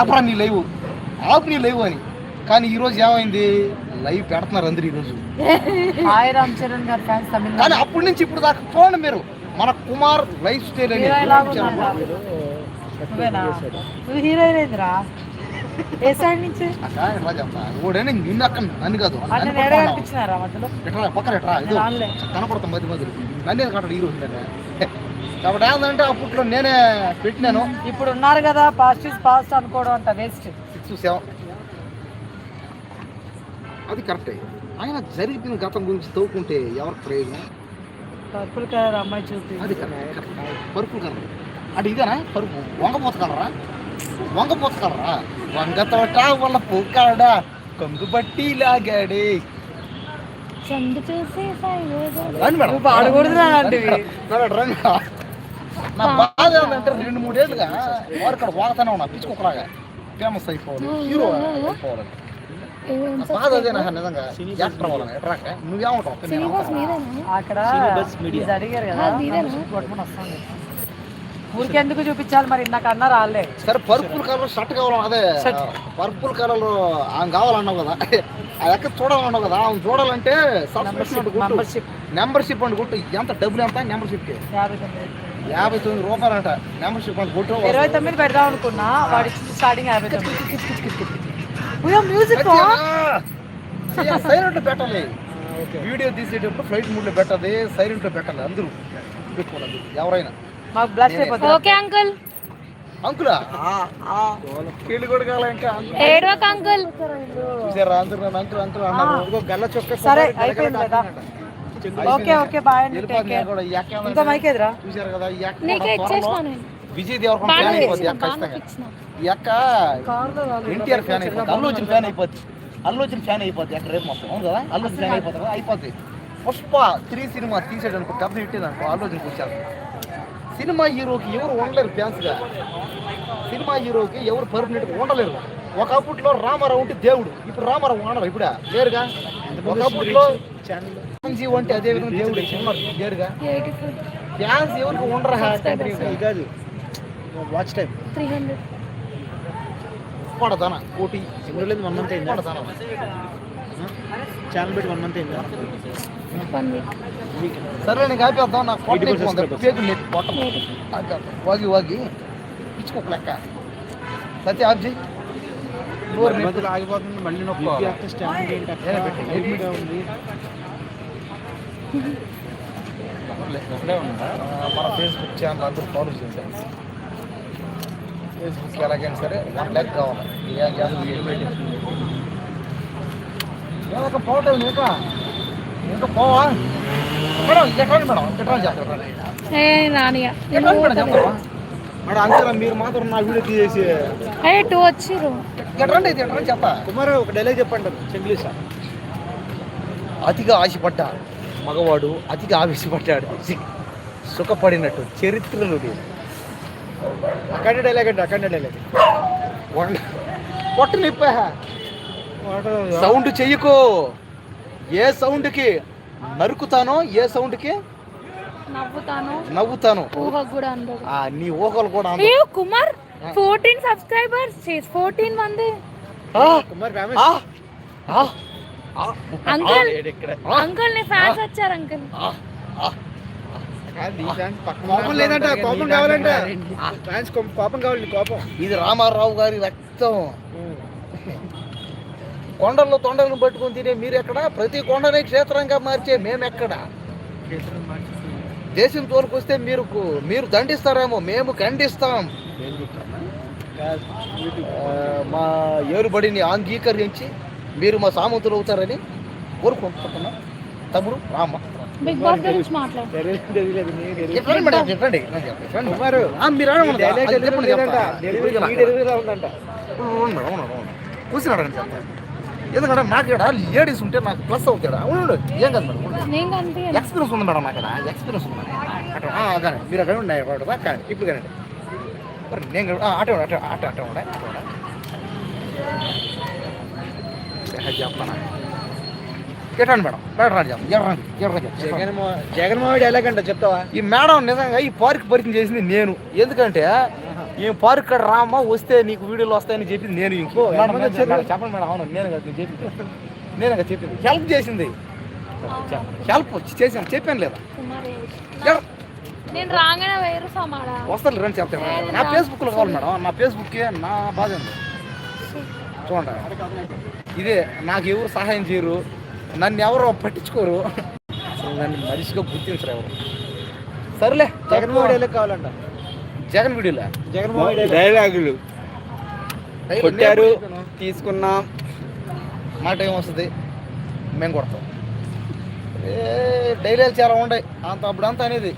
ఆపరా నీ లైవ్. ఆపు నీ లైవ్ అని. కానీ ఈ రోజు ఏమైంది? లైవ్ పెడుతున్నారు అందరు ఈ రోజు. హాయ్ రామ్ చరణ్ గారు ఫ్యాన్స్ కానీ అప్పటి నుంచి ఇప్పుడు దాకా చూడండి మీరు. మన కుమార్ లైఫ్ స్టైల్ అని హీరో ఏ సైడ్ నుంచి? ఓడని నిన్ను అక్క కాదు. ఎట్రా పక్కన ఎట్రా. కనపడతాం మధ్య మధ్యలో నన్నే కట్టడు ఈ రోజు కాబట్టి ఏంటంటే అప్పట్లో నేనే పెట్టినాను. ఇప్పుడు ఉన్నారు కదా పాస్ట్ ఇస్ పాస్ట్ అనుకోవడం అంత వేస్ట్ సిక్స్ సెవెన్ అది కరెక్టే ఆయన జరిగిన గతం గురించి తవ్వుకుంటే ఎవరికి ప్రయోజనం? పర్పుల్ కలర్ అమ్మాయి చూపి. అది కరెక్ట్ పరుపులు కలర్. అంటే ఇదేనా? పరుపు. వంగపోత కలరా? వంగపోత కలరా? వంగతోట వాళ్ళ పూకాడా? కొంగు బట్టి లాగాడే. చందు చూసి పాడకూడదు అలాంటివి. మేడం, రండి మేడం. నా బాధ ఏంటంటే రెండు మూడేళ్ళుగా వారు ఇక్కడ వాగుతానే ఉన్నా పిచ్చుకోకలాగా ఫేమస్ అయిపోవాలి హీరో అయిపోవాలి. బాధ అదే నాకు నిజంగా. యాక్టర్ అవ్వాలని ఎట్రాక నువ్వేమంటావు? అక్కడ అడిగారు కదా. ఊరికి ఎందుకు చూపించాలి మరి? నాకు అన్న రాలే. సరే పర్పుల్ కలర్ షర్ట్ కావాలి అదే. పర్పుల్ కలర్ ఆమె కావాలన్నావు కదా. అది ఎక్కడ చూడాలన్నావు కదా. ఆమె చూడాలంటే సబ్స్క్రిప్షన్ మెంబర్షిప్ మెంబర్షిప్ అని కొట్టు ఎంత డబ్బులు ఎంత? మెంబర్షిప్కి యాభై తొమ్మిది యాభై తొమ్మిది రూపాయలు అంట మెంబర్షిప్ అని కొట్టు ఇరవై తొమ్మిది పెడదాం అనుకున్నా వాడి స్టార్టింగ్ యాభై తొమ్మిది. మ్యూజిక్ సైలెంట్ పెట్టాలి. వీడియో తీసేటప్పుడు ఫ్లైట్ మూడ్లో పెట్టాలి సైలెంట్లో పెట్టాలి అందరూ. పెట్టుకోవాలి అందరూ. ఎవరైనా. మాకు బ్లష్ అయిపోతుంది ఓకే అంకుల్. అంకులా? కీళ్ళు కూడా కావాలి ఇంకా అంకుల్ ఏడవక అంకుల్ చూసారా అందరూ నన్ను అంకుల్ అంకుల్ అన్నారు. గల్ల చొక్క సరే అయిపోయింది కదా. ఓకే ఓకే బాయ్ అండి టేక్ కేర్ ఇంకా మైక్ ఎదురా? చూసారు కదా ఈ అక్క నీకే నేను. విజయ్ దేవరకొండ బాగా ఫ్యాన్ అయిపోద్ది ఈ ఇచ్చిన అక్క బాగా ఖచ్చితంగా ఇచ్చిన ఈ అక్క ఎన్టీఆర్ ఫ్యాన్ అయిపోద్ది అల్లు వచ్చిన ఫ్యాన్ అయిపోద్ది. అల్లు వచ్చిన ఫ్యాన్ అయిపోద్ది అక్కడ రేపు మొత్తం. అవును కదా? అల్లు వచ్చిన ఫ్యాన్ అయిపోతుంది కదా. అయిపోద్ది. పుష్ప త్రీ సినిమా తీసేటనుకో పెద్ద హిట్ అనుకో అల్లు వచ్చిన వచ్చారు సినిమా హీరోకి ఎవరు ఉండలేరు ఫ్యాన్స్గా సినిమా హీరోకి ఎవరు పర్మనెంట్గా ఉండలేరు. ఒకప్పట్లో రామారావు ఉంటే దేవుడు ఇప్పుడు రామారావు ఉండరు ఇప్పుడా. లేరుగా. ఒకప్పట్లో చిరంజీవి అంటే అదే విధంగా దేవుడు ఎయిటీ ఫోర్ ఫ్యాన్స్ ఎవరికి ఉండరు? కాదు. వాచ్ టైం త్రీ హండ్రెడ్ పడతానా కోటి. సింగల్ వన్ మంత్ అయిందా? పడతానా ఛానల్ పెట్టి వన్ మంత్ అయిందా? సరే నీకు ఆపేద్దాం. నాకు పొట్ట 80% ఎక్కువ ఉంది. subscribers. పేగు నెట్ పొట్ట. వాగి వాగి. పిచ్చుకోక లెక్క. సత్య ఆప్ చేయి నొప్పి. ఆగిపోతుంది. మళ్ళీ నొక్కి స్టాండ్ ఏంటి ఉంది ఒకటే? ఆ, మన ఫేస్బుక్ ఛానల్ అందరూ ఫాలో చేశారు. ఫేస్బుక్ ఎలాగైనా సరే వన్ ల్యాక్ కావాలి. ఏ- యాభై వేలు పెట్టి. ఏమక్క పోవటం ఇంకా ఇంకా పోవా? మేడం ఎక్కడ మేడం. ఎక్కడ చేస్తారు ఏ నానియా ఎక్కడ మేడం అంతేనా? మీరు మాత్రం నా వీడియో తీసేసి టూ వచ్చిర్రు. ఎట్రండి ఇది ఎట్రండి చెప్తా కుమార్ ఒక డైలాగ్ చెప్పండి. సింగ్లీష్ అతిగా ఆశపడ్డా. మగవాడు అతిగా ఆవేశపడ్డాడు. సుఖపడినట్టు చరిత్రలు. అక్కడ డైలాగ్ అండి అక్కడ డైలాగ్ పొట్ట నిప్పా సౌండ్ చెయ్యకు. ఏ సౌండ్కి నరుకుతానో ఏ సౌండ్కి నవ్వుతాను. నవ్వుతాను. ఊహ కూడా అందదు. ఆ, నీ ఊహలు కూడా కుమార్ ఫోర్టీన్ సబ్స్క్రైబర్స్ ఫోర్టీన్ మంది. కుమార్ అంకుల్ అంకుల్ నీ ఫ్యాన్స్ వచ్చారు అంకుల్. కోపం లేదంట కోపం కావాలంట. ఫ్యాన్స్ కోపం కావాలి కోపం. ఇది రామారావు గారి రక్తం. కొండల్లో తొండలను పట్టుకొని తినే మీరు ఎక్కడ ప్రతి కొండని క్షేత్రంగా మార్చే మేమెక్కడ? దేశం తోలుకొస్తే మీరు మీరు దండిస్తారేమో మేము ఖండిస్తాం. మా ఏరుబడిని అంగీకరించి మీరు మా సామంతులు అవుతారని కోరుకుంటున్నా. తమ్ముడు రామ. బిగ్ బాస్ గురించి ఎందుకంటే నాకు ఇక్కడ లేడీస్ ఉంటే నాకు ప్లస్ అవుతాడు అవును ఏం కాదు మేడం ఉండు. ఎక్స్పీరియన్స్ ఉంది మేడం నాకు ఎక్స్పీరియన్స్ ఉంది అటు ఆ, కానీ మీరు అక్కడ కానీ ఇప్పుడు కానీ మరి నేను అటు అటు అటు అటు ఉండే ఉండే చెప్తానా ఎట్టండి మేడం? జగన్ జగన్మోహన్ డైలాగ్ అంట చెప్తావా? ఈ మేడం నిజంగా ఈ పార్క్ పరిచయం చేసింది నేను. ఎందుకంటే ఏం పార్క్ కాడ రామ్మా వస్తే నీకు వీడియోలు వస్తాయని చెప్పింది నేను ఇంకో చెప్పండి మేడం అవును నేను చెప్పింది. నేను చెప్పింది. హెల్ప్ చేసింది. హెల్ప్ చేసాను చెప్పాను లేదా? నేను రాగానే వేరు సమాడా. వస్తారు రండి చెప్తాను. మేడం. నా ఫేస్బుక్లో కావాలి మేడం. నా ఫేస్బుక్కే నా బాధ ఉంది చూడండి. ఇదే నాకు ఎవరు సహాయం చేయరు. నన్ను ఎవరు పట్టించుకోరు. అసలు నన్ను మనిషిగా గుర్తించరు ఎవరు. సరేలే జగన్మోహన్ రెడ్డి కావాలంట. జగన్ వీడియోలే? జగన్మోహన్ డైలాగులు డైలీ కొట్టారు. తీసుకున్నాం. మా టైం వస్తుంది మేము కొడతాం. ఏ డైలీలు చాలా ఉంటాయి అంత అప్పుడు అంత అనేది.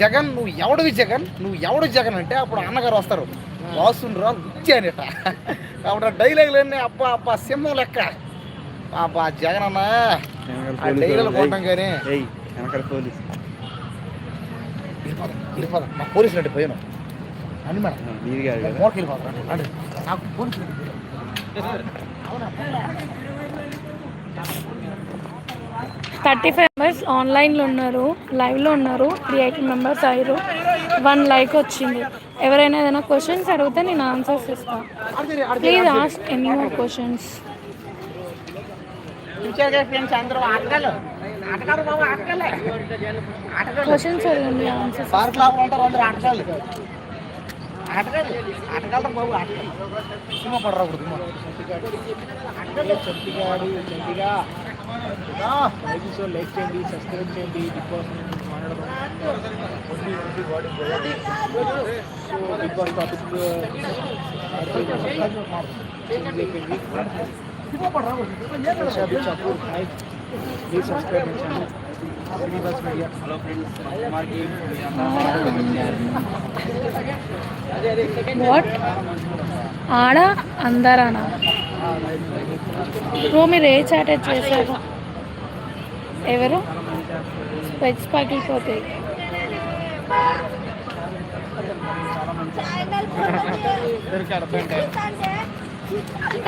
జగన్ నువ్వు ఎవడివి జగన్? నువ్వు ఎవడు జగన్ అంటే అప్పుడు అన్నగారు వస్తారు. వాసుని రా గుచ్చి అనేట. అప్పుడు డైలాగులు అన్నీ అబ్బా అబ్బా సింహం లెక్క. అబ్బా జగన్ అన్న ఆ డైలాగులు కొట్టాం కానీ పోలీస్ వెళ్ళిపోదాం వెళ్ళిపోదాం. నా పోలీసులు అంటే పోయాను అని మేడం. వెళ్ళిపోతాం. నాకు పోలీసులు భయం. థర్టీ ఫైవ్ మెంబర్స్ ఆన్లైన్లో ఉన్నారు లైవ్లో ఉన్నారు. త్రీ ఎయిటీ మెంబర్స్ అయ్యారు. వన్ లైక్ వచ్చింది. ఎవరైనా ఏదైనా క్వశ్చన్స్ అడిగితే నేను ఆన్సర్స్ ఇస్తాను please ask any more questions questions అడగండి ఆన్సర్స్ ఆటగాళ్ళు. ఆటగాళ్ళు ఆటగాళ్ళు బాబు ఆటగాళ్ళు సినిమా పడరా ఇప్పుడు సినిమా చంపిగాడు చంపిగా లైక్ సో లైక్ చేయండి సబ్స్క్రైబ్ చేయండి బిగ్ బాస్ గురించి మాట్లాడదాం so big boss topic చాపూర్ hi please subscribe my channel Srinivas media hello friends what ఆడ అందరానా బ్రో మీరు ఏ చాటెడ్ చేశారు. ఎవరు? స్పెట్స్ పగిలిపోతాయి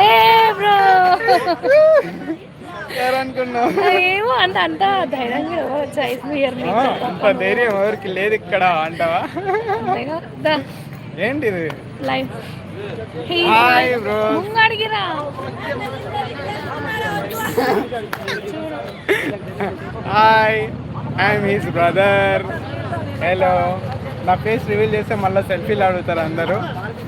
ఏ బ్రో! ఏమో అంత అంత ధైర్యంగా చైస్ మీరు అంత ధైర్యం ఎవరికి లేదు ఇక్కడ అంటావా? ఏంటిది? Live. Hi bro ముంగడిగిరా. Hi I'm his brother hello నా ఫేస్ రివీల్ చేస్తే మళ్ళీ సెల్ఫీలు అడుగుతారు అందరూ.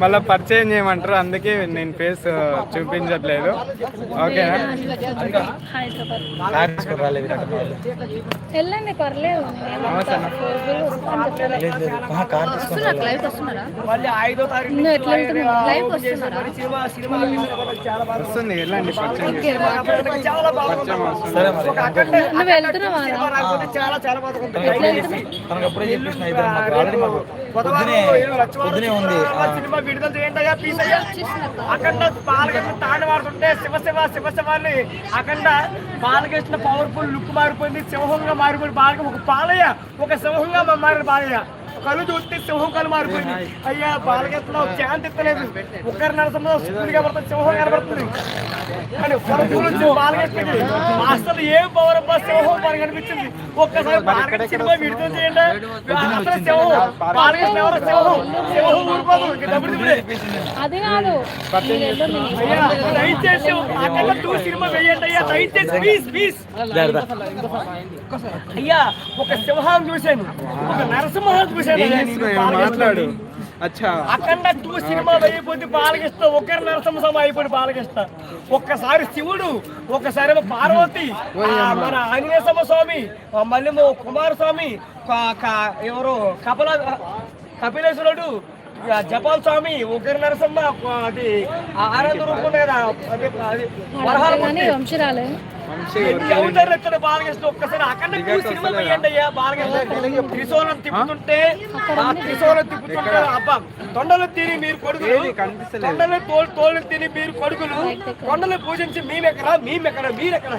మళ్ళీ పరిచయం చేయమంటారు. అందుకే నేను ఫేస్ చూపించట్లేదు. వెళ్ళండి పర్లేదు. వస్తుంది వెళ్ళండి చాలా చాలా బాధ ఎట్లా వెళ్తున్నావు తనకు అప్పుడే చెప్పేసిన ఇద్దరు మాకు. ఆల్రెడీ మాకు పొద్దునే పొద్దునే ఉంది. విడుదల చేయండి అయ్యా ప్లీజ్ అయ్యా అఖండ బాలకృష్ణ తాండ వాడుతుంటే శివ శివ శివ అఖండ బాలకృష్ణ పవర్ఫుల్ లుక్ మారిపోయింది. సింహంగా మారిపోయింది. బాలక ఒక పాలయ్య ఒక సింహంగా మారిన బాలయ్య. కళ్ళు చూస్తే సింహం కళ్ళు మారిపోయింది. అయ్యా బాలకృష్ణ శాంతి ఎత్తలేదు. ఒక్కరి నరసంలో స్కూల్ కనబడుతుంది సింహం కనబడుతుంది. వచ్చి బాలకృష్ణకి అసలు ఏం పవర్ అబ్బా సింహం మనకి కనిపించింది. ఒక్కసారి బాలకృష్ణ సినిమా విడుదల చేయండి. అసలు సింహం బాలకృష్ణ ఎవరు? సింహం సింహం ఊరుకోదు. అది కాదు. అయ్యా దయచేసి అక్కడ టూ సినిమా వేయండి అయ్యా దయచేసి ప్లీజ్ ప్లీజ్ అయ్యా ఒక సింహాన్ని చూశాను. ఒక నరసింహాన్ని చూశాను. మాట్లాడు బాలకృష్ణని. అచ్చా అఖండ టూ సినిమా అయిపోతే బాలకృష్ణ ఒకరి నరసింహ అయిపోయింది బాలకృష్ణ ఒక్కసారి శివుడు ఒకసారి పార్వతి మన ఆంజనేయ స్వామి మళ్ళీ కుమారస్వామి ఎవరు కపల కపిలేశ్వరుడు జపాల్ స్వామి ఒకరి నరసింహ అది ఆనంద రూపం కదా అది అది ఎక్కడ బాలకృష్ణ ఒక్కసారి అక్కడ టూ సినిమా వేయండి అయ్యా బాలకృష్ణ త్రిశూలం తిప్పుతుంటే ఆ త్రిశూలం తిప్పుతుంటే అబ్బా తొండలు తిని మీరు కొడుకులు. ఏది కనిపిస్తలేదు. తొండలు తోలు తోలు తిని మీరు కొడుకులు. కొండలు పూజించి మేమెక్కడ? మేమెక్కడ? మీరెక్కడ?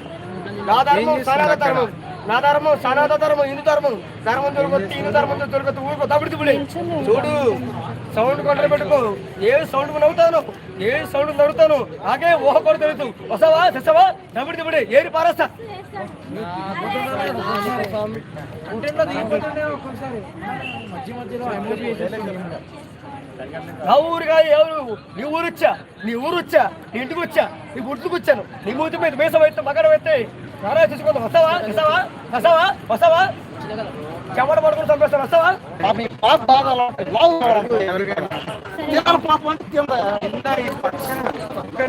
సనాతన ధర్మం. నా ధర్మం సనాతన ధర్మం హిందూ ధర్మం. ధర్మం దొరకొత్తి హిందూ ధర్మంతో దొరకొత్తి ఊరుకో దబిడి దిబుడి చూడు సౌండ్ కొండలు పెట్టుకో. ఏ సౌండ్ నవ్వుతాను ఏ సౌండ్ నవ్వుతాను నాకే ఊహ కూడా తెలుసు వసవా తెస్తావా దబిడి దిబుడి ఏరి పారేస్తా. నా ఊరు కాదు ఎవరు? నీ ఊరు వచ్చా నీ ఊరు వచ్చా నీ ఇంటికి వచ్చా నీ గుర్తుకు వచ్చాను నీ మూతి మీద మీసం అయితే మగడ అయితే నారా చూసుకుంటా వస్తావా? వస్తావా వస్తావా? వస్తావా? చెమట పడుకుని చంపేస్తాను వస్తావా?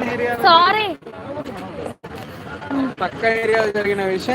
ఏరియా పక్క ఏరియాలో జరిగిన విషయం